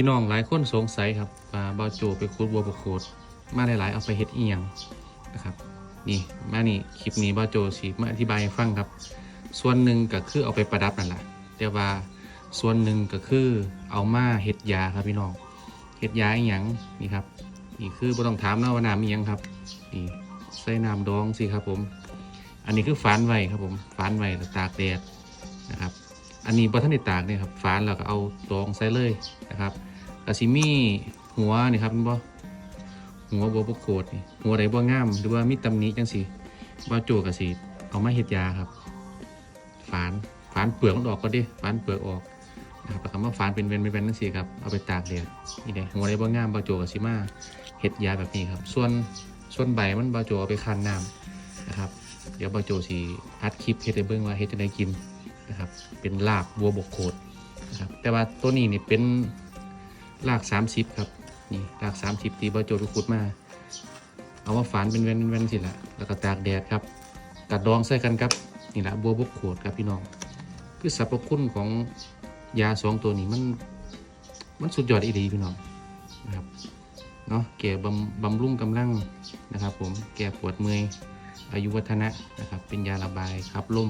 พี่น้องหลายคนสงสัยครับว่าบาโจไปคูดบัวบกโคดมาหลายๆเอาไปเฮ็ดเอียงนะครับนี่มานี่คลิปนี้บาโจสิมาอธิบายให้ฟังครับ ส่วนหนึ่งก็คือเอาไปประดับนั่นแหละแต่ว่าส่วนหนึ่งก็คือเอามาเฮ็ดยาครับพี่น้องเฮ็ดยาอหยังนี่ครับนี่คือบ่ต้องถามนะว่าน้ำอีหยังครับนี่ใส่น้ำดองสิครับผม อันนี้คือฝานไว้ครับผมฝานไว้แล้วตากแดดนะครับ อันนี้บ่ทันได้ตากเนี่ยครับฝานแล้วก็เอาดองใส่เลยนะครับ กะซิมีหัวนี่ครับบ่หัวบัวบกโคดนี่หัวใดบ่งาม หรือว่ามีตำหนิจังซี่บ่าโจกะสิเอามาเฮ็ดยาครับฝานฝานเปลือกมันออกก็ดิฝานเปลือกออกนะครับแล้วก็มาฝานเป็นเวนเป็นเวนนั่นสิครับเอาไปตากแดดนี่เด้หัวใดบ่งามบ่าโจกะสิมาเฮ็ดยาแบบนี้ครับ ส่วนส่วนใบมันบ่าโจเอาไปคั้นน้ำนะครับ เดี๋ยวบ่าโจสิอัดคลิปเฮ็ดให้เบิ่งว่าเฮ็ดจังไดกินนะครับ เป็นลาบวัวบกโคดนะครับแต่ว่าตัวนี้นี่เป็น ราก30ครับ นี่ราก30ที่บ่าโจไปขุดมา เอามาฝานเป็นเวนเป็นเวนสิละแล้วก็ตากแดดครับ กัดดองใส่กันครับ นี่ละบัวบกโขดครับพี่น้อง คือสรรพคุณของยาสองตัวนี้มัน มันสุดยอดอีดีพี่น้องนะครับเนาะแก่บำบำรุงกำลังนะครับ ผมแก่ปวดเมื่อยอายุวัฒนะนะครับ เป็นยาระบายขับลม